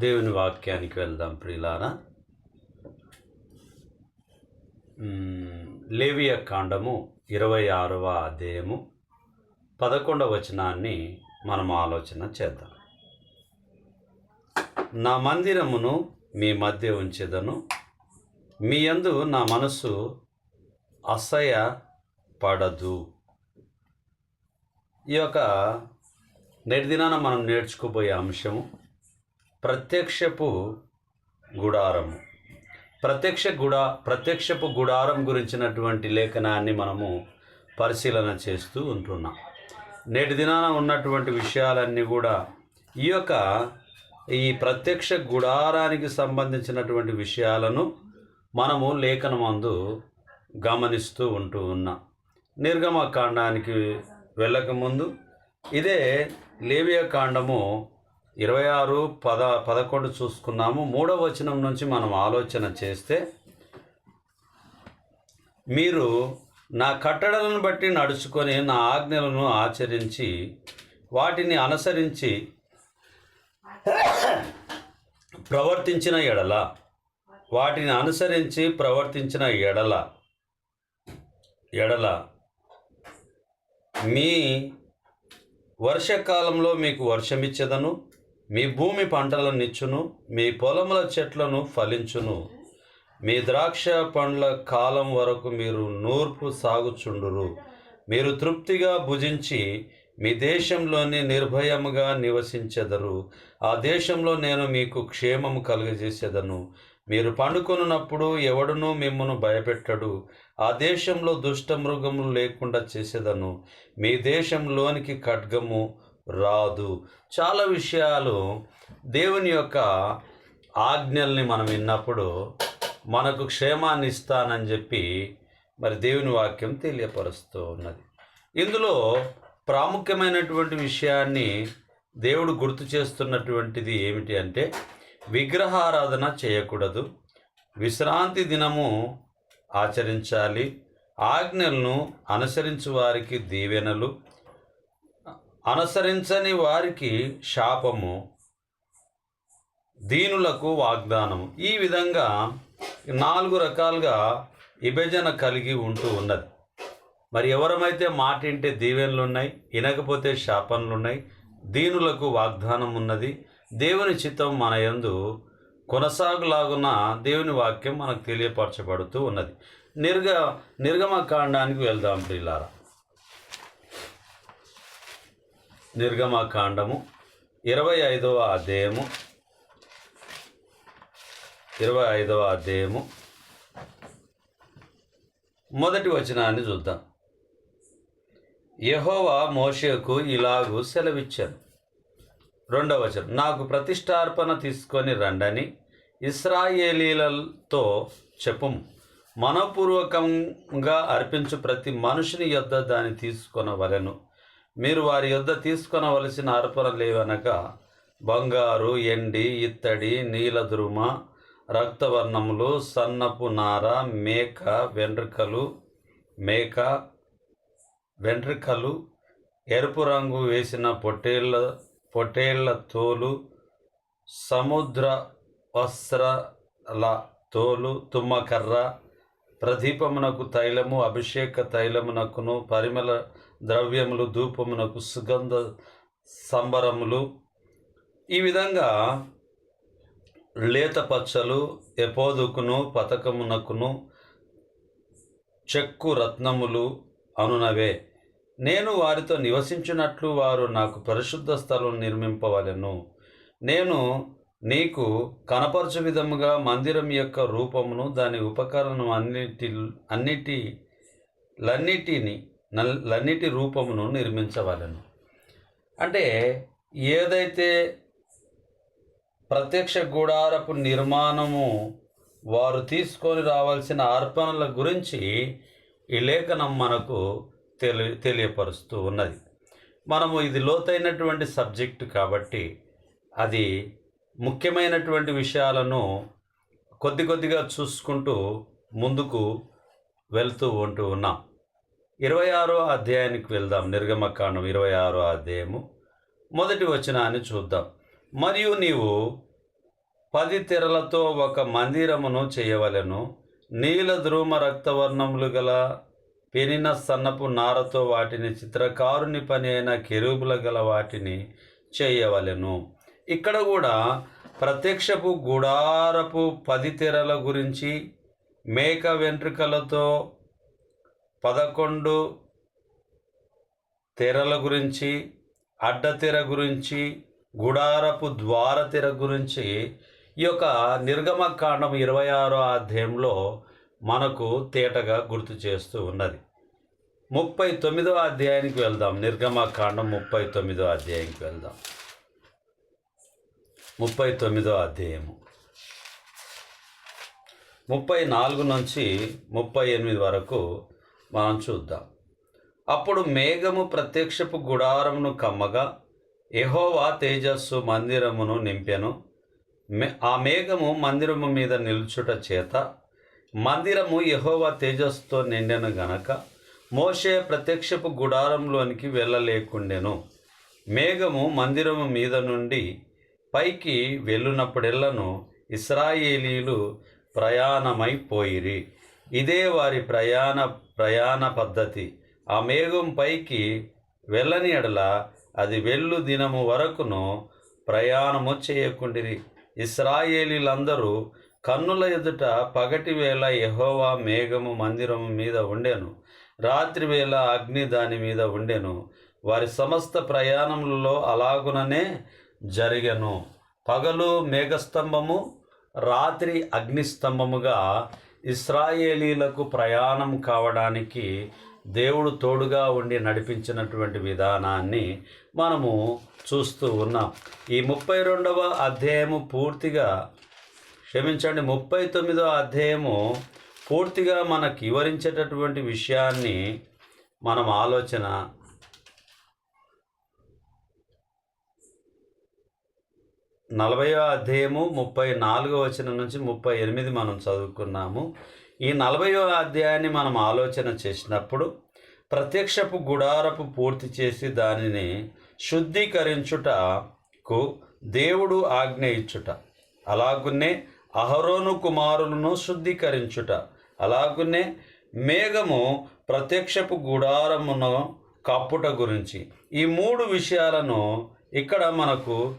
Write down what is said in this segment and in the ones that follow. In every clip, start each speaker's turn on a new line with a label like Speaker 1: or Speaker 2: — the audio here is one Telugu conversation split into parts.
Speaker 1: దేవుని వాక్యానికి వెళ్దాం ప్రియులారా లేవియ కాండము ఇరవై ఆరవ అధ్యాయము పదకొండవ వచనాన్ని మనం ఆలోచన చేద్దాం. నా మందిరమును మీ మధ్య ఉంచెదను మీ యందు నా మనసు అసహ్య పడదు. ఈ యొక్క నేటి దినాన మనం నేర్చుకోబోయే అంశము ప్రత్యక్షపు గుడారము ప్రత్యక్ష గుడా ప్రత్యక్షపు గుడారం గురించినటువంటి లేఖనాన్ని మనము పరిశీలన చేస్తూ ఉంటున్నాం. నేటి దినాన ఉన్నటువంటి విషయాలన్నీ కూడా ఈ యొక్క ఈ ప్రత్యక్ష గుడారానికి సంబంధించినటువంటి విషయాలను మనము లేఖనమందు గమనిస్తూ ఉంటూ ఉన్నాం. నిర్గమ కాండానికి వెళ్ళకముందు ఇదే లేవియ కాండము ఇరవై ఆరు పద పదకొండు చూసుకున్నాము. మూడవ వచనం నుంచి మనం ఆలోచన చేస్తే మీరు నా కట్టడలను బట్టి నడుచుకొని నా ఆజ్ఞలను ఆచరించి వాటిని అనుసరించి ప్రవర్తించిన ఎడల వాటిని అనుసరించి ప్రవర్తించిన ఎడల ఎడల మీ వర్షకాలంలో మీకు వర్షమిచ్చేదను. మీ భూమి పంటలను నిచ్చును మీ పొలముల చెట్లను ఫలించును. మీ ద్రాక్ష పండ్ల కాలం వరకు మీరు నూర్పు సాగుచుండురు. మీరు తృప్తిగా భుజించి మీ దేశంలోని నిర్భయముగా నివసించెదరు. ఆ దేశంలో నేను మీకు క్షేమము కలుగజేసేదను. మీరు పండుకొనున్నప్పుడు ఎవడునూ మిమ్మను భయపెట్టడు. ఆ దేశంలో దుష్ట మృగములు లేకుండా చేసేదను. మీ దేశంలోనికి ఖడ్గము రాదు. చాలా విషయాలు దేవుని యొక్క ఆజ్ఞల్ని మనం విన్నప్పుడు మనకు క్షేమాన్ని ఇస్తానని చెప్పి మరి దేవుని వాక్యం తెలియపరుస్తూ ఉన్నది. ఇందులో ప్రాముఖ్యమైనటువంటి విషయాన్ని దేవుడు గుర్తు చేస్తున్నటువంటిది ఏమిటి అంటే విగ్రహారాధన చేయకూడదు. విశ్రాంతి దినము ఆచరించాలి. ఆజ్ఞలను అనుసరించు వారికి దీవెనలు అనుసరించని వారికి శాపము దీనులకు వాగ్దానము. ఈ విధంగా నాలుగు రకాలుగా విభజన కలిగి ఉంటూ ఉన్నది. మరి ఎవరమైతే మాటింటే దీవెనలు ఉన్నాయి వినకపోతే శాపనలు ఉన్నాయి దీనులకు వాగ్దానం ఉన్నది దేవుని చిత్తం మన యందు కొనసాగులాగున దేవుని వాక్యం మనకు తెలియపరచబడుతూ ఉన్నది. నిర్గ నిర్గమ కాండానికి వెళ్దాం ప్రియులారా. నిర్గమ కాండము ఇరవై ఐదవ అధ్యాయము. ఇరవై ఐదవ అధ్యాయము. మొదటి వచనాన్ని చూద్దాం. యహోవా మోషేకు ఇలాగూ సెలవిచ్చాను. రెండవ వచనం నాకు ప్రతిష్టార్పణ తీసుకొని రండని ఇస్రాయేలీలతో చెప్పుము. మనపూర్వకంగా అర్పించు ప్రతి మనుషుని యొద్ద దాన్ని తీసుకొనవలను. మీరు వారి యొద్ద తీసుకొనవలసిన అర్పణ లేవనక బంగారు ఎండి ఇత్తడి నీలదురుమ రక్తవర్ణములు సన్నపు నార మేక వెంట్రుకలు మేక వెంట్రుకలు ఎరుపు రంగు వేసిన పొట్టేళ్ళ పొట్టేళ్ళ తోలు సముద్ర వస్త్రాల తోలు తుమ్మకర్ర ప్రదీపమునకు తైలము అభిషేక తైలమునకును పరిమళ ద్రవ్యములు ధూపమునకు సుగంధ సంబరములు. ఈ విధంగా లేత పచ్చలు ఎపోదుకును పథకమునకును చెక్కు రత్నములు అనునవే. నేను వారితో నివసించినట్లు వారు నాకు పరిశుద్ధ స్థలం నిర్మింపవలెను. నేను నీకు కనపరచు విధముగా మందిరం యొక్క రూపమును దాని ఉపకరణం అన్నిటి అన్నిటి లన్నిటిని నల్లన్నిటి రూపమును నిర్మించవలెను. అంటే ఏదైతే ప్రత్యక్ష గుడారపు నిర్మాణము వారు తీసుకొని రావాల్సిన అర్పణల గురించి ఈ లేఖనం మనకు తెలి తెలియపరుస్తూ ఉన్నది. మనము ఇది లోతైనటువంటి సబ్జెక్టు కాబట్టి అది ముఖ్యమైనటువంటి విషయాలను కొద్ది కొద్దిగా చూసుకుంటూ ముందుకు వెళ్తూ ఉంటూ ఉన్నాం. ఇరవై ఆరో అధ్యాయానికి వెళ్దాం. నిర్గమకాండం ఇరవై ఆరో అధ్యాయము. మొదటి వచనాన్ని చూద్దాం. మరియు నీవు పది తెరలతో ఒక మందిరమును చేయవలెను. నీల ధ్రుమ రక్తవర్ణములు గల పెనిన సన్నపు నారతో వాటిని చిత్రకారుని పని అయిన కెరూబుల గల వాటిని చేయవలెను. ఇక్కడ కూడా ప్రత్యక్షపు గుడారపు పది తెరల గురించి మేక వెంట్రుకలతో పదకొండు తెరల గురించి అడ్డతెర గురించి గుడారపు ద్వార తెర గురించి ఈ యొక్క నిర్గమకాండం ఇరవై ఆరో అధ్యాయంలో మనకు తేటగా గుర్తు చేస్తూ ఉన్నది. ముప్పై తొమ్మిదో అధ్యాయానికి వెళ్దాం. నిర్గమకాండం ముప్పై తొమ్మిదో అధ్యాయానికి వెళ్దాం. ముప్పై తొమ్మిదో అధ్యాయము. ముప్పై నాలుగు నుంచి ముప్పై ఎనిమిది వరకు మనం చూద్దాం. అప్పుడు మేఘము ప్రత్యక్షపు గుడారమును కమ్మగా ఎహోవా తేజస్సు మందిరమును నింపెను. మే ఆ మేఘము మందిరము మీద నిల్చుట చేత మందిరము ఎహోవా తేజస్సుతో నిండెను గనక మోషే ప్రత్యక్షపు గుడారంలోనికి వెళ్ళలేకుండెను. మేఘము మందిరము మీద నుండి పైకి వెళ్ళునప్పుడెల్లను ఇస్రాయేలీలు ప్రయాణమైపోయిరి ఇదే వారి ప్రయాణ ప్రయాణ పద్ధతి. ఆ మేఘం పైకి వెళ్ళని ఎడల అది వెళ్ళు దినము వరకును ప్రయాణము చేయకుండిరి. ఇస్రాయేలీలందరూ కన్నుల ఎదుట పగటి వేళ యహోవా మేఘము మందిరము మీద ఉండెను. రాత్రి వేళ అగ్ని దాని మీద ఉండెను. వారి సమస్త ప్రయాణములలో అలాగుననే జరిగెను. పగలు మేఘస్తంభము రాత్రి అగ్నిస్తంభముగా ఇస్రాయేలీలకు ప్రయాణం కావడానికి దేవుడు తోడుగా ఉండి నడిపించినటువంటి విధానాన్ని మనము చూస్తూ ఉన్నాం. ఈ ముప్పై రెండవ అధ్యాయము పూర్తిగా క్షమించండి ముప్పై తొమ్మిదవ అధ్యాయము పూర్తిగా మనకు వివరించేటటువంటి విషయాన్ని మనం ఆలోచన నలభైవ అధ్యాయము ముప్పై నాలుగో వచనం నుంచి ముప్పై ఎనిమిది మనం చదువుకున్నాము. ఈ నలభైవ అధ్యాయాన్ని మనం ఆలోచన చేసినప్పుడు ప్రత్యక్షపు గుడారపు పూర్తి చేసి దానిని శుద్ధీకరించుటకు దేవుడు ఆజ్ఞ ఇచ్చుట. అలాగునే అహరోను కుమారులను శుద్ధీకరించుట. అలాగునే మేఘము ప్రత్యక్షపు గుడారమును కప్పుట గురించి. ఈ మూడు విషయాలను ఇక్కడ మనకు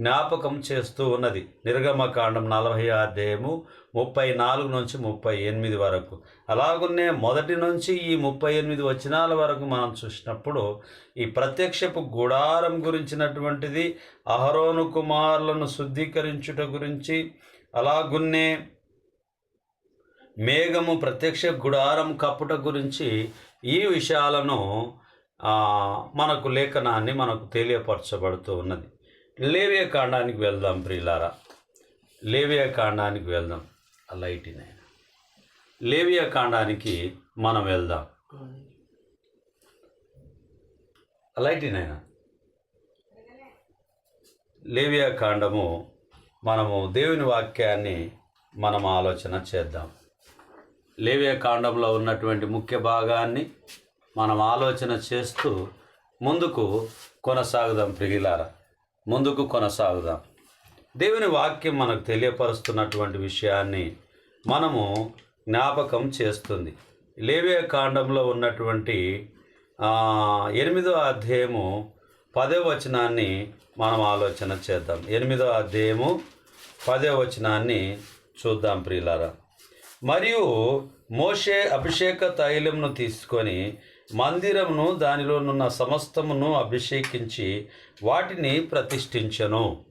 Speaker 1: జ్ఞాపకం చేస్తూ ఉన్నది. నిర్గమకాండం నలభై అధ్యాయము ముప్పై నాలుగు నుంచి ముప్పై ఎనిమిది వరకు. అలాగున్నే మొదటి నుంచి ఈ ముప్పై ఎనిమిది వచనాల వరకు మనం చూసినప్పుడు ఈ ప్రత్యక్షపు గుడారం గురించినటువంటిది అహరోను కుమారులను శుద్ధీకరించుట గురించి అలాగున్నే మేఘము ప్రత్యక్ష గుడారం కప్పుట గురించి ఈ విషయాలను మనకు లేఖనాన్ని మనకు తెలియపరచబడుతూ ఉన్నది. లేవియ కాండానికి వెళ్దాం ప్రియులారా. లేవియా కాండానికి వెళ్దాం. ఆ లైటినే లేవియా కాండానికి మనం వెళ్దాం. ఆ లైటినైనా లేవియా కాండము మనము దేవుని వాక్యాన్ని మనం ఆలోచన చేద్దాం. లేవియా కాండంలో ఉన్నటువంటి ముఖ్య భాగాన్ని మనం ఆలోచన చేస్తూ ముందుకు కొనసాగుదాం ప్రియులారా. ముందుకు కొనసాగుదాం. దేవుని వాక్యం మనకు తెలియపరుస్తున్నటువంటి విషయాన్ని మనము జ్ఞాపకం చేస్తుంది. లేవే కాండంలో ఉన్నటువంటి ఎనిమిదో అధ్యాయము పదే వచనాన్ని మనం ఆలోచన చేద్దాం. ఎనిమిదో అధ్యాయము పదే వచనాన్ని చూద్దాం ప్రియులారా. మరియు మోషే అభిషేక తైలంను తీసుకొని మందిరమును దానిలోనున్న సమస్తమును అభిషేకించి వాటిని ప్రతిష్ఠించను.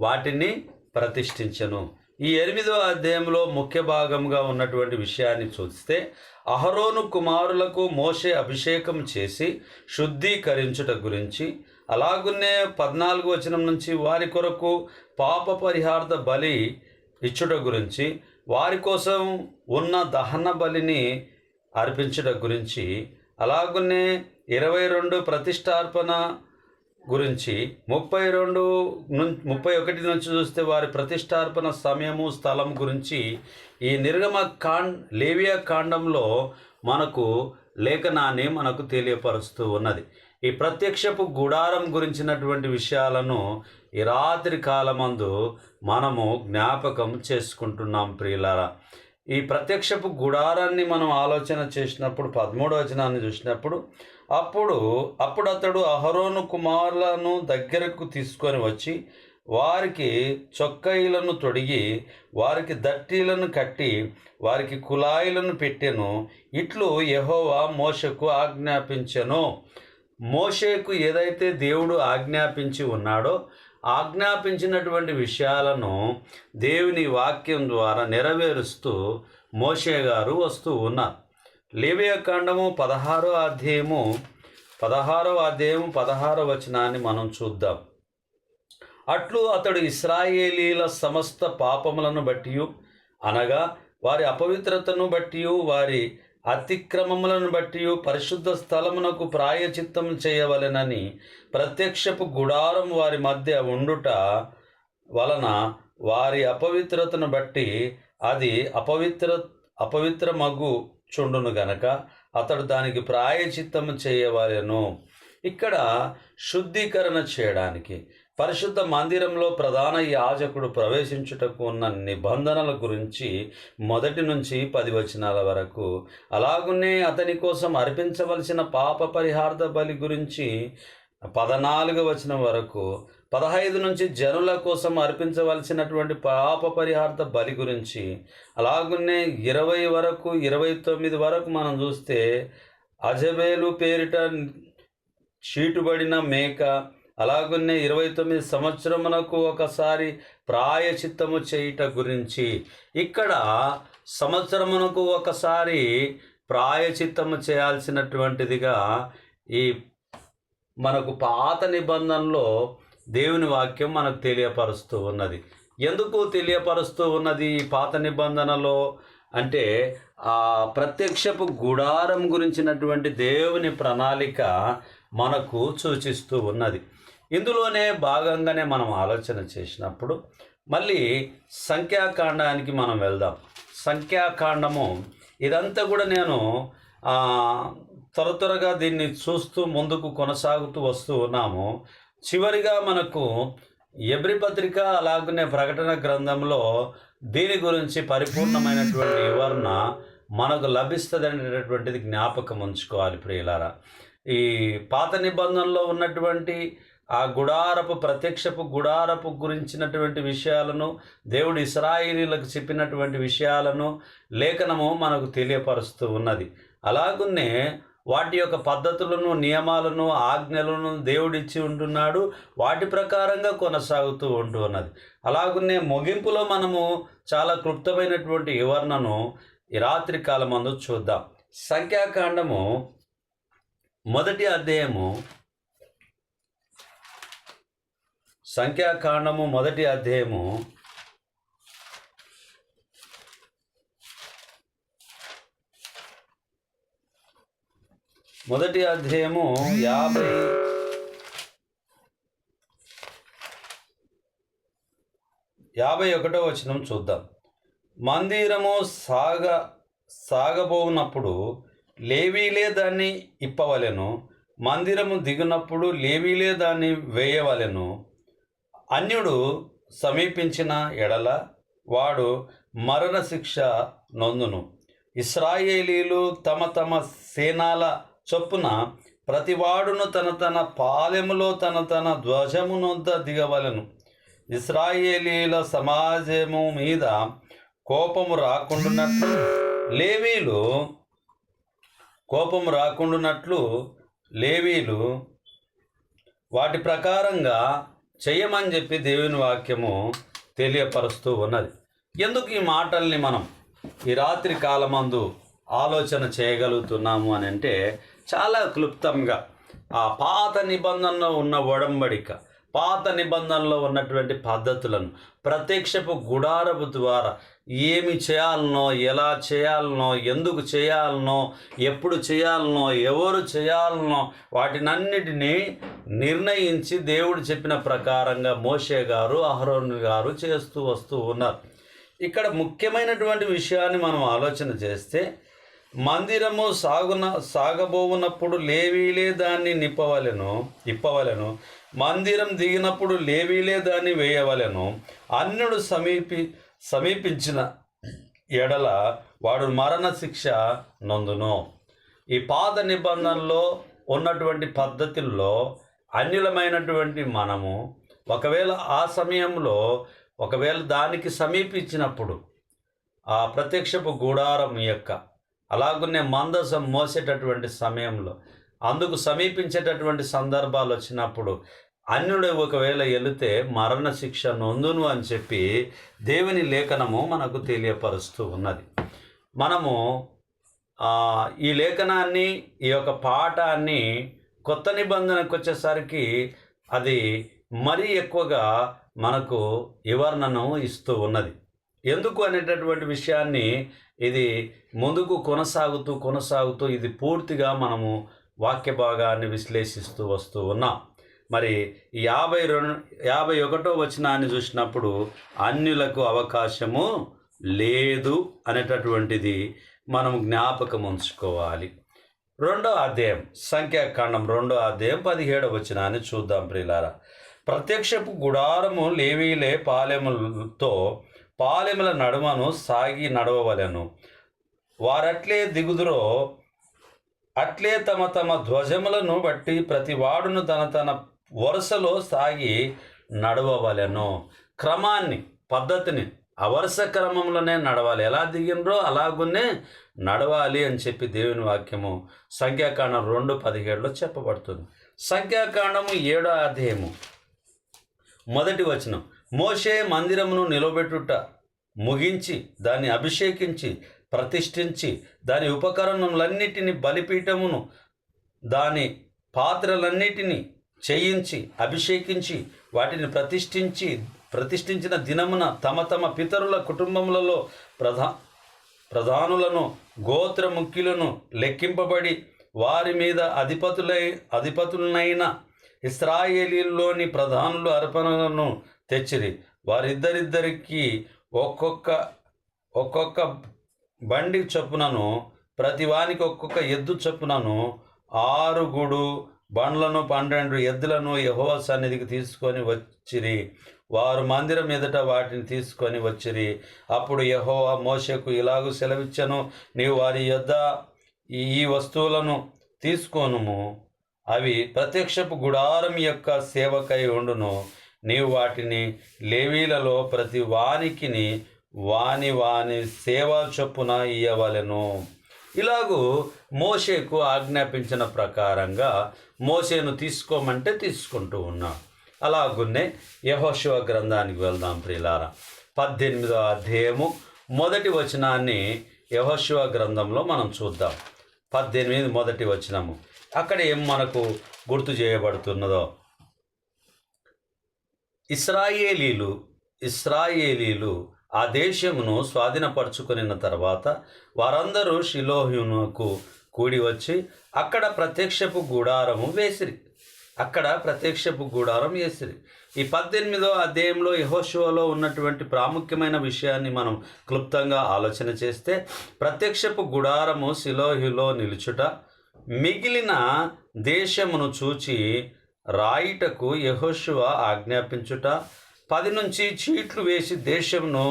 Speaker 1: వాటిని ప్రతిష్ఠించను. ఈ ఎనిమిదో అధ్యాయంలో ముఖ్య భాగంగా ఉన్నటువంటి విషయాన్ని చూస్తే అహరోను కుమారులకు మోషే అభిషేకం చేసి శుద్ధీకరించుట గురించి అలాగునే పద్నాలుగు వచనం నుంచి వారి కొరకు పాప పరిహార్థ బలి ఇచ్చుట గురించి వారి కోసం ఉన్న దహన బలిని అర్పించుట గురించి అలాగనే ఇరవై రెండు ప్రతిష్టార్పణ గురించి ముప్పై రెండు నుంచి ముప్పై ఒకటి నుంచి చూస్తే వారి ప్రతిష్టార్పణ సమయము స్థలం గురించి ఈ నిర్గమ కాండ్ లేవియా కాండంలో మనకు లేఖనాన్ని మనకు తెలియపరుస్తూ ఉన్నది. ఈ ప్రత్యక్షపు గుడారం గురించినటువంటి విషయాలను ఈ రాత్రి కాలమందు మనము జ్ఞాపకం చేసుకుంటున్నాం ప్రియులారా. ఈ ప్రత్యక్షపు గుడారాన్ని మనం ఆలోచన చేసినప్పుడు పదమూడవ వచనాన్ని చూసినప్పుడు అప్పుడు అప్పుడు అతడు అహరోను కుమారులను దగ్గరకు తీసుకొని వచ్చి వారికి చొక్కయిలను తొడిగి వారికి దట్టీలను కట్టి వారికి కులాయిలను పెట్టెను. ఇట్లు యహోవా మోషకు ఆజ్ఞాపించెను. మోషేకు ఏదైతే దేవుడు ఆజ్ఞాపించి ఉన్నాడో ఆజ్ఞాపించినటువంటి విషయాలను దేవుని వాక్యం ద్వారా నెరవేరుస్తూ మోషే గారు వస్తూ ఉన్నారు. లేవియ కాండము పదహారో అధ్యాయము పదహారో అధ్యాయము పదహారో వచనాన్ని మనం చూద్దాం. అట్లు అతడు ఇస్రాయేలీల సమస్త పాపములను బట్టి అనగా వారి అపవిత్రతను బట్టి వారి అతిక్రమములను బట్టి పరిశుద్ధ స్థలమునకు ప్రాయచిత్తం చేయవలెనని ప్రత్యక్షపు గుడారం వారి మధ్య ఉండుట వలన వారి అపవిత్రతను బట్టి అది అపవిత్ర అపవిత్రమగు చుండును గనక అతడు దానికి ప్రాయచిత్తము చేయవలెను. ఇక్కడ శుద్ధీకరణ చేయడానికి పరిశుద్ధ మందిరంలో ప్రధాన యాజకుడు ప్రవేశించుటకు ఉన్న నిబంధనల గురించి మొదటి నుంచి పది వచనాల వరకు అలాగునే అతని కోసం అర్పించవలసిన పాప పరిహార్థ బలి గురించి పదనాలుగు వచనం వరకు పదహైదు నుంచి జనుల కోసం అర్పించవలసినటువంటి పాప పరిహార్థ బలి గురించి అలాగునే ఇరవై వరకు ఇరవై తొమ్మిది వరకు మనం చూస్తే అజబేలు పేరిట చీటుబడిన మేక అలాగనే ఇరవై తొమ్మిది సంవత్సరమునకు ఒకసారి ప్రాయచిత్తము చేయుట గురించి. ఇక్కడ సంవత్సరమునకు ఒకసారి ప్రాయచిత్తము చేయాల్సినటువంటిదిగా ఈ మనకు పాత నిబంధనలో దేవుని వాక్యం మనకు తెలియపరుస్తూ ఉన్నది. ఎందుకు తెలియపరుస్తూ ఉన్నది ఈ పాత నిబంధనలో? అంటే ఆ ప్రత్యక్షపు గుడారం గురించినటువంటి దేవుని ప్రణాళిక మనకు సూచిస్తూ ఉన్నది. ఇందులోనే భాగంగానే మనం ఆలోచన చేసినప్పుడు మళ్ళీ సంఖ్యాకాండానికి మనం వెళ్దాం. సంఖ్యాకాండము ఇదంతా కూడా నేను త్వర త్వరగా దీన్ని చూస్తూ ముందుకు కొనసాగుతూ వస్తూ ఉన్నాము. చివరిగా మనకు ఎబ్రి పత్రిక అలాగనే ప్రకటన గ్రంథంలో దీని గురించి పరిపూర్ణమైనటువంటి వివరణ మనకు లభిస్తుంది అనేటటువంటిది జ్ఞాపకం ఉంచుకోవాలి ప్రియులారా. ఈ పాత నిబంధనలో ఉన్నటువంటి ఆ గుడారపు ప్రత్యక్షపు గుడారపు గురించినటువంటి విషయాలను దేవుడు ఇస్రాయిలీలకు చెప్పినటువంటి విషయాలను లేఖనము మనకు తెలియపరుస్తూ ఉన్నది. అలాగున్నే వాటి యొక్క పద్ధతులను నియమాలను ఆజ్ఞలను దేవుడిచ్చి ఉంటున్నాడు. వాటి ప్రకారంగా కొనసాగుతూ ఉంటూ ఉన్నది. అలాగున్నే ముగింపులో మనము చాలా క్లుప్తమైనటువంటి వివరణను ఈ రాత్రి కాలమందు చూద్దాం. సంఖ్యాకాండము మొదటి అధ్యాయము సంఖ్యాకాండము మొదటి అధ్యాయము. మొదటి అధ్యాయము యాభై యాభై ఒకటో వచనం చూద్దాం. మందిరము సాగ సాగబోనప్పుడు లేవీలే దాన్ని ఇప్పవలెను. మందిరము దిగునప్పుడు లేవీలే దాన్ని వేయవలెను. అన్యుడు సమీపించిన ఎడల వాడు మరణశిక్ష నొందును. ఇస్రాయేలీలు తమ తమ సేనాల చొప్పున ప్రతివాడును తన తన పాలెములో తన తన ధ్వజమునొద్ద దిగవలెను. ఇస్రాయేలీల సమాజము మీద కోపము రాకుండానట్లు లేవీలు కోపము రాకుండానట్లు లేవీలు వాటి ప్రకారంగా చేయమని చెప్పి దేవుని వాక్యము తెలియపరుస్తూ ఉన్నది. ఎందుకు ఈ మాటల్ని మనం ఈ రాత్రి కాలమందు ఆలోచన చేయగలుగుతున్నాము అని అంటే చాలా క్లుప్తంగా ఆ పాత నిబంధనలో ఉన్న ఒడంబడిక పాత నిబంధనలో ఉన్నటువంటి పద్ధతులను ప్రత్యక్షపు గుడారపు ద్వారా ఏమి చేయాలనో ఎలా చేయాలనో ఎందుకు చేయాలనో ఎప్పుడు చేయాలనో ఎవరు చేయాలనో వాటినన్నిటినీ నిర్ణయించి దేవుడు చెప్పిన ప్రకారంగా మోషే గారు అహరోన్ గారు చేస్తూ వస్తూ ఉన్నారు. ఇక్కడ ముఖ్యమైనటువంటి విషయాన్ని మనం ఆలోచన చేస్తే మందిరము సాగున సాగబోవునప్పుడు లేవీలే దాన్ని నిప్పవలెను ఇప్పవలెను. మందిరం దిగినప్పుడు లేవీలే దాన్ని వేయవలెను. అన్నుడు సమీపి సమీపించిన ఎడల వాడు మరణ శిక్ష ఈ పాత నిబంధనలో ఉన్నటువంటి పద్ధతుల్లో అన్యులమైనటువంటి మనము ఒకవేళ ఆ సమయంలో ఒకవేళ దానికి సమీపించినప్పుడు ఆ ప్రత్యక్షపు గుడారం యొక్క అలాగనే మందసం మోసేటటువంటి సమయంలో అందుకు సమీపించేటటువంటి సందర్భాలు వచ్చినప్పుడు అన్యుడు ఒకవేళ వెళితే మరణశిక్ష నొందును అని చెప్పి దేవుని లేఖనము మనకు తెలియపరుస్తూ ఉన్నది. మనము ఈ లేఖనాన్ని ఈ యొక్క పాఠాన్ని కొత్త నిబంధనకు వచ్చేసరికి అది మరీ ఎక్కువగా మనకు వివరణను ఇస్తూ ఉన్నది. ఎందుకు అనేటటువంటి విషయాన్ని ఇది ముందుకు కొనసాగుతూ కొనసాగుతూ ఇది పూర్తిగా మనము వాక్య భాగాన్ని విశ్లేషిస్తూ వస్తూ ఉన్నాం. మరి యాభై రెండు యాభై ఒకటో వచనాన్ని చూసినప్పుడు అన్యులకు అవకాశము లేదు అనేటటువంటిది మనం జ్ఞాపకం ఉంచుకోవాలి. రెండో అధ్యాయం సంఖ్యాకాండం రెండో అధ్యాయం పదిహేడవ వచనాన్ని చూద్దాం ప్రియులారా. ప్రత్యక్షపు గుడారము లేవీలే పాలెములతో పాలెముల నడుమను సాగి నడవవలెను. వారట్లే దిగుదురో అట్లే తమ తమ ధ్వజములను బట్టి ప్రతి వాడును తన తన వరుసలో సాగి నడవవలెను. క్రమాన్ని పద్ధతిని ఆ వరుస క్రమంలోనే నడవాలి. ఎలా దిగినరో అలాగునే నడవాలి అని చెప్పి దేవుని వాక్యము సంఖ్యాకాండం రెండు పదిహేడులో చెప్పబడుతుంది. సంఖ్యాకాండము ఏడో అధ్యాయము. మొదటి వచనం. మోషే మందిరమును నిలబెట్టుట ముగించి దాన్ని అభిషేకించి ప్రతిష్ఠించి దాని ఉపకరణములన్నిటిని బలిపీఠమును దాని పాత్రలన్నిటినీ చేయించి అభిషేకించి వాటిని ప్రతిష్ఠించి ప్రతిష్ఠించిన దినమున తమ తమ పితరుల కుటుంబములలో ప్రధా ప్రధానులను గోత్ర ముఖ్యులను లెక్కింపబడి వారి మీద అధిపతులై అధిపతులనైన ఇస్రాయేలీల్లోని ప్రధానుల అర్పణలను తెచ్చిరి. వారిద్దరిద్దరికి ఒక్కొక్క ఒక్కొక్క బండి చొప్పునను ప్రతి వానికి ఒక్కొక్క ఎద్దు చొప్పునను ఆరుగుడు బండ్లను పన్నెండు ఎద్దులను యెహోవా సన్నిధికి తీసుకొని వచ్చిరి. వారు మందిరం ఎదుట వాటిని తీసుకొని వచ్చిరి. అప్పుడు యెహోవా మోషకు ఇలాగూ సెలవిచ్చను నీవు వారి యొద్ద ఈ ఈ వస్తువులను తీసుకోనుము. అవి ప్రత్యక్షపు గుడారం యొక్క సేవకై ఉండును. నీవు వాటిని లేవీలలో ప్రతి వానికిని వాని వాని సేవా చొప్పున ఇయ్యవలెను. ఇలాగూ మోషేకు ఆజ్ఞాపించిన ప్రకారంగా మోషేను తీసుకోమంటే తీసుకుంటూ ఉన్నాడు అలాగున్నే యహోశివ గ్రంథానికి వెళ్దాం ప్రియులారా. పద్దెనిమిదో అధ్యాయము మొదటి వచనాన్ని యహోశివ గ్రంథంలో మనం చూద్దాం. పద్దెనిమిది మొదటి వచనము. అక్కడ ఏం మనకు గుర్తు చేయబడుతున్నదో? ఇస్రాయేలీలు ఇస్రాయేలీలు ఆ దేశమును స్వాధీనపరుచుకున్న తర్వాత వారందరూ షిలోహునకు కూడి వచ్చి అక్కడ ప్రత్యక్షపు గుడారము వేసిరి. అక్కడ ప్రత్యక్షపు గుడారం వేసిరి. ఈ పద్దెనిమిదో అధ్యాయంలో యహోశివలో ఉన్నటువంటి ప్రాముఖ్యమైన విషయాన్ని మనం క్లుప్తంగా ఆలోచన చేస్తే ప్రత్యక్షపు గుడారము శిలోహిలో నిలుచుట మిగిలిన దేశమును చూచి రాయిటకు యహోశివ ఆజ్ఞాపించుట పది నుంచి చీట్లు వేసి దేశమును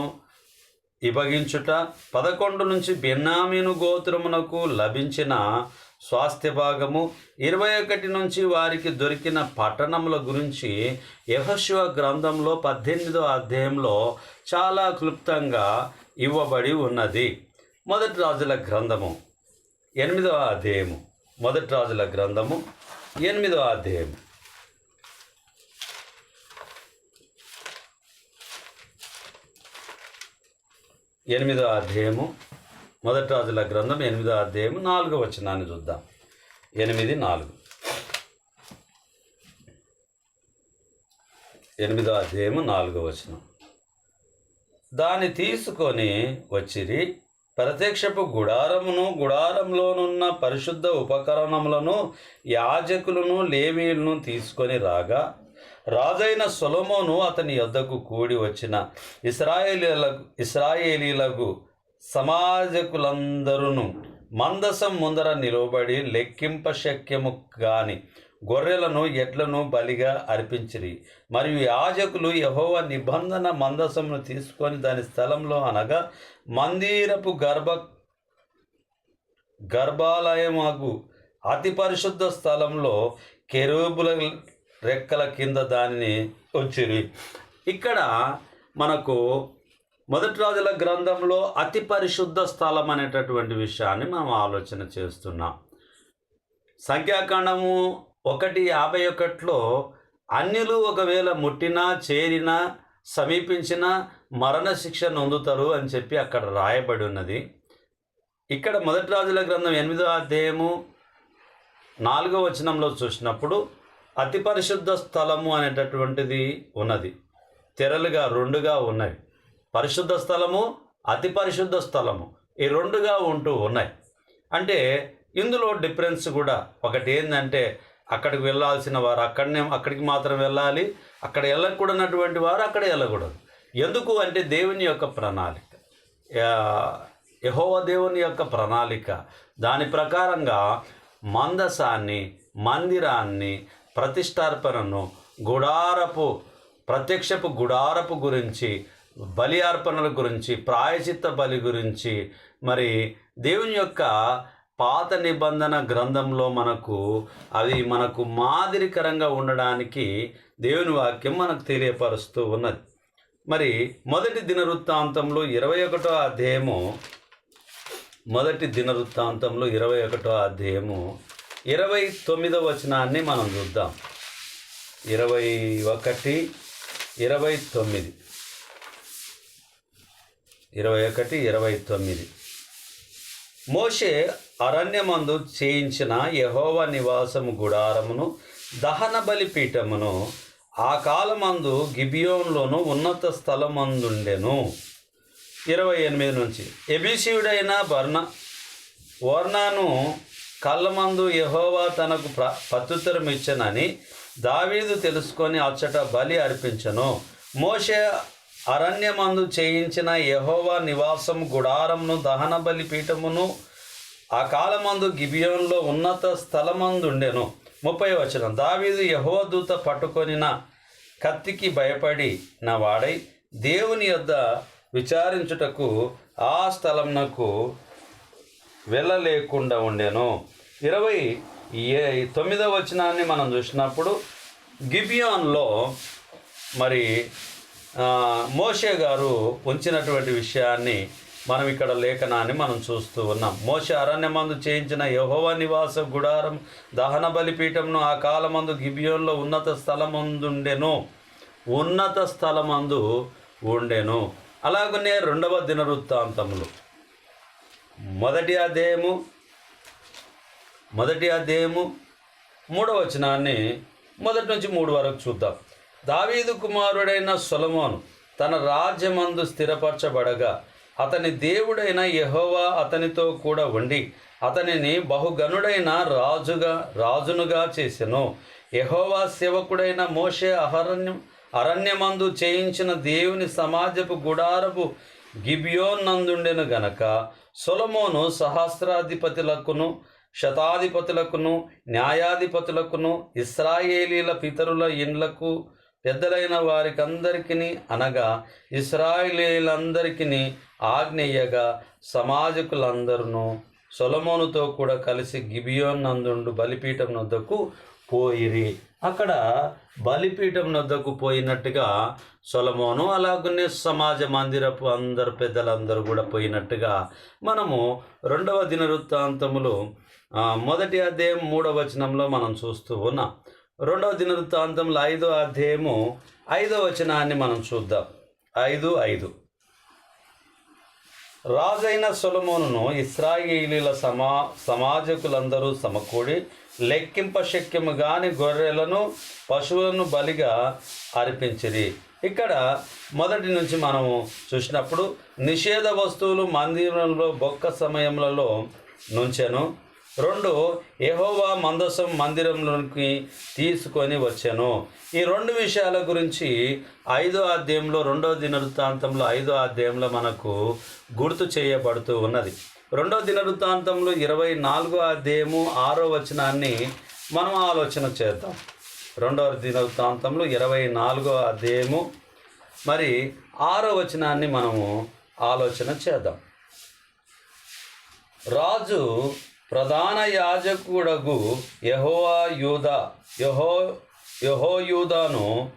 Speaker 1: ఇభగించుట పదకొండు నుంచి బెన్నామీను గోత్రమునకు లభించిన స్వాస్థ్య భాగము. ఇరవై ఒకటి నుంచి వారికి దొరికిన పట్టణముల గురించి యహశివ గ్రంథంలో పద్దెనిమిదో అధ్యాయంలో చాలా క్లుప్తంగా ఇవ్వబడి ఉన్నది. మొదటి రాజుల గ్రంథము. ఎనిమిదవ అధ్యాయము. మొదటి రాజుల గ్రంథము. ఎనిమిదవ అధ్యాయము. ఎనిమిదో అధ్యాయము మొదటి రాజుల గ్రంథం ఎనిమిదో అధ్యాయము నాలుగో వచనాన్ని చూద్దాం. ఎనిమిది నాలుగు. ఎనిమిదో అధ్యాయము నాలుగో వచనం. దాన్ని తీసుకొని వచ్చిరి ప్రత్యక్షపు గుడారమును గుడారంలోనున్న పరిశుద్ధ ఉపకరణములను యాజకులను లేవీలను తీసుకొని రాగా రాజైన సొలమోను అతని యొద్దకు కూడి వచ్చిన ఇస్రాయేలీలకు ఇస్రాయేలీలకు సమాజకులందరూ మందసం ముందర నిలవబడి లెక్కింప శక్యము కాని గొర్రెలను ఎడ్లను బలిగా అర్పించిరి. మరియు యాజకులు యహోవ నిబంధన మందసమును తీసుకొని దాని స్థలంలో అనగా మందిరపు గర్భ గర్భాలయమగు అతి పరిశుద్ధ స్థలంలో కెరూబుల రెక్కల కింద దానిని ఉంచిరి. ఇక్కడ మనకు మొదటి రాజుల గ్రంథంలో అతి పరిశుద్ధ స్థలం అనేటటువంటి విషయాన్ని మనం ఆలోచన చేస్తున్నాం. సంఖ్యాకాండము ఒకటి యాభై ఒకటిలో అన్యులు ఒకవేళ ముట్టినా చేరినా సమీపించినా మరణశిక్ష నొందుతారు అని చెప్పి అక్కడ రాయబడి ఉన్నది. ఇక్కడ మొదటి రాజుల గ్రంథం ఎనిమిదో అధ్యాయము నాలుగో వచనంలో చూసినప్పుడు అతి పరిశుద్ధ స్థలము అనేటటువంటిది ఉన్నది. తెరలుగా రెండుగా ఉన్నాయి పరిశుద్ధ స్థలము అతి పరిశుద్ధ స్థలము. ఈ రెండుగా ఉంటూ ఉన్నాయి. అంటే ఇందులో డిఫరెన్స్ కూడా ఒకటి ఏంటంటే అక్కడికి వెళ్ళాల్సిన వారు అక్కడనే అక్కడికి మాత్రం వెళ్ళాలి. అక్కడ వెళ్ళకూడనటువంటి వారు అక్కడ వెళ్ళకూడదు. ఎందుకు అంటే దేవుని యొక్క ప్రణాళిక. యహోవ దేవుని యొక్క ప్రణాళిక. దాని ప్రకారంగా మందసాన్ని మందిరాన్ని ప్రతిష్టార్పణను గుడారపు ప్రత్యక్షపు గుడారపు గురించి బలి అర్పణల గురించి ప్రాయచిత్త బలి గురించి మరి దేవుని యొక్క పాత నిబంధన గ్రంథంలో మనకు అవి మనకు మాదిరికరంగా ఉండడానికి దేవుని వాక్యం మనకు తెలియపరుస్తూ ఉన్నది. మరి మొదటి దినవృత్తాంతంలో ఇరవై ఒకటో అధ్యాయము మొదటి దినవృత్తాంతంలో ఇరవై ఒకటో అధ్యాయము ఇరవై తొమ్మిదవ వచనాన్ని మనం చూద్దాం. ఇరవై ఒకటి ఇరవై తొమ్మిది. ఇరవై ఒకటి ఇరవై తొమ్మిది. మోషే అరణ్యమందు చేయించిన యహోవ నివాసము గుడారమును దహన బలిపీఠమును ఆ కాలమందు గిబియోన్లోను ఉన్నత స్థలమందుండెను. ఇరవై ఎనిమిది నుంచి. ఎబిసీయుడైన బర్ణ వర్ణాను కళ్ళమందు యహోవా తనకు ప్ర ప్రత్యుత్తరం ఇచ్చనని దావీదు తెలుసుకొని అచ్చట బలి అర్పించను. మోషే అరణ్యమందు చేయించిన యహోవా నివాసం గుడారమును దహన బలి పీఠమును ఆ కాలమందు గిబియోన్లో ఉన్నత స్థలమందుండెను. ముప్పై వచనం. దావీదు యహోవ దూత పట్టుకొనిన కత్తికి భయపడి నా వాడై దేవుని యొద్ద విచారించుటకు ఆ స్థలంనకు వెళ్ళలేకుండా ఉండెను. ఇరవై ఏ తొమ్మిదవ వచనాన్ని మనం చూసినప్పుడు గిబియాన్లో మరి మోషే గారు ఉంచినటువంటి విషయాన్ని మనం ఇక్కడ లేఖనాన్ని మనం చూస్తూ ఉన్నాం. మోష అరణ్యమందు చేయించిన యహోవ నివాస గుడారం దహన బలిపీఠంను ఆ కాలమందు గిబియోన్లో ఉన్నత స్థలమందుండెను. ఉన్నత స్థలమందు ఉండెను. అలాగనే రెండవ దినవృత్తాంతములు. మొదటి అధ్యాయము మొదటి అధ్యాయము మూడవ వచనాన్ని మొదటి నుంచి మూడు వరకు చూద్దాం. దావీదు కుమారుడైన సొలమోను తన రాజ్యమందు స్థిరపరచబడగా అతని దేవుడైన యహోవా అతనితో కూడా ఉండి అతనిని బహుగనుడైన రాజుగా రాజునుగా చేసెను. యహోవా సేవకుడైన మోషే అహరణ్యం అరణ్యమందు చేయించిన దేవుని సమాజపు గుడారపు గిబియోన్నందుండెను గనక సొలమోను సహస్రాధిపతులకును శతాధిపతులకును న్యాయాధిపతులకును ఇస్రాయేలీల పితరుల ఇండ్లకు పెద్దలైన వారికందరికీ అనగా ఇస్రాయేలీలందరికీ ఆజ్ఞేయగా సమాజకులందరూ సొలమోనుతో కూడా కలిసి గిబియోన్ నందుండు బలిపీఠం నొద్దకు పోయిరి. అక్కడ బలిపీఠం నొద్దకు పోయినట్టుగా సొలమోను అలాగనే సమాజ మందిరపు అందరు పెద్దలందరూ కూడా పోయినట్టుగా మనము రెండవ దినవృత్తాంతములు మొదటి అధ్యాయం మూడవ వచనంలో మనం చూస్తూ ఉన్నాం. రెండవ దినవృత్తాంతంలో ఐదో అధ్యాయము ఐదో వచనాన్ని మనం చూద్దాం. ఐదు ఐదు. రాజైన సొలమోనును ఇస్రాయేలీల సమా సమాజకులందరూ సమకూడి లెక్కింప శక్యము గొర్రెలను పశువులను బలిగా అర్పించిరి. ఇక్కడ మొదటి నుంచి మనము చూసినప్పుడు నిషేధ వస్తువులు మందిరంలో బొక్క సమయములలో నుంచెను. రెండు ఎహోవా మందసం మందిరంలోకి తీసుకొని వచ్చాను. ఈ రెండు విషయాల గురించి ఐదో అధ్యాయంలో రెండో దినవృత్తాంతంలో ఐదో అధ్యాయంలో మనకు గుర్తు చేయబడుతూ ఉన్నది. రెండో దినవృత్తాంతంలో ఇరవై నాలుగో అధ్యాయము ఆరో వచనాన్ని మనం ఆలోచన చేద్దాం. రెండవ దినవృత్తాంతంలో ఇరవై నాలుగో అధ్యాయము మరి ఆరో వచనాన్ని మనము ఆలోచన చేద్దాం. రాజు ప్రధాన యాజకుడగు యహోవా యూదా యహో యహోయూదాను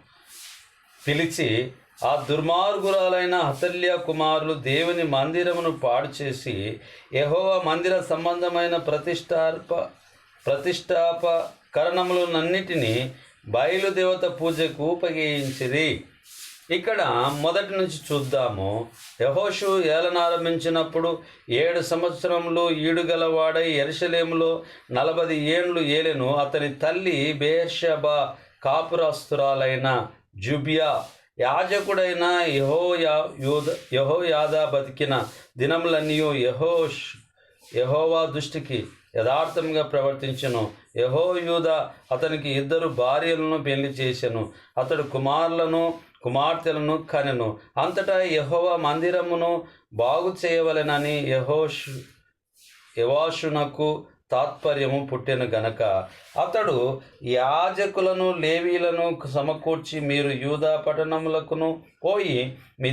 Speaker 1: పిలిచి ఆ దుర్మార్గురాలైన హతల్య కుమారులు దేవుని మందిరమును పాడు చేసి యహోవ మందిర సంబంధమైన ప్రతిష్టాప ప్రతిష్టాపకరణములన్నిటినీ బయలుదేవత పూజకు ఉపయోగించిరి. ఇక్కడ మొదటి నుంచి చూద్దాము. యహోషు ఏలనారంభించినప్పుడు ఏడు సంవత్సరములు ఈడుగలవాడై ఎరుషలేములో నలభై ఏండ్లు ఏలెను. అతని తల్లి బేషబ కాపురస్తురాలైన జుబియా. యాజకుడైన యహో యా యూద యహోయాదా బతికిన దినములన్నీ యహోష్ యహోవా దృష్టికి యథార్థంగా ప్రవర్తించను. యహోయూద అతనికి ఇద్దరు భార్యలను పెళ్ళి చేసెను. అతడు కుమారులను కుమార్తెలను కనెను. అంతటా యహోవ మందిరమును బాగు చేయవలెనని యహోష్ యవాషునకు తాత్పర్యము పుట్టిన గనక. అతడు యాజకులను లేవీలను సమకూర్చి మీరు యూదా పట్టణములకును పోయి మీ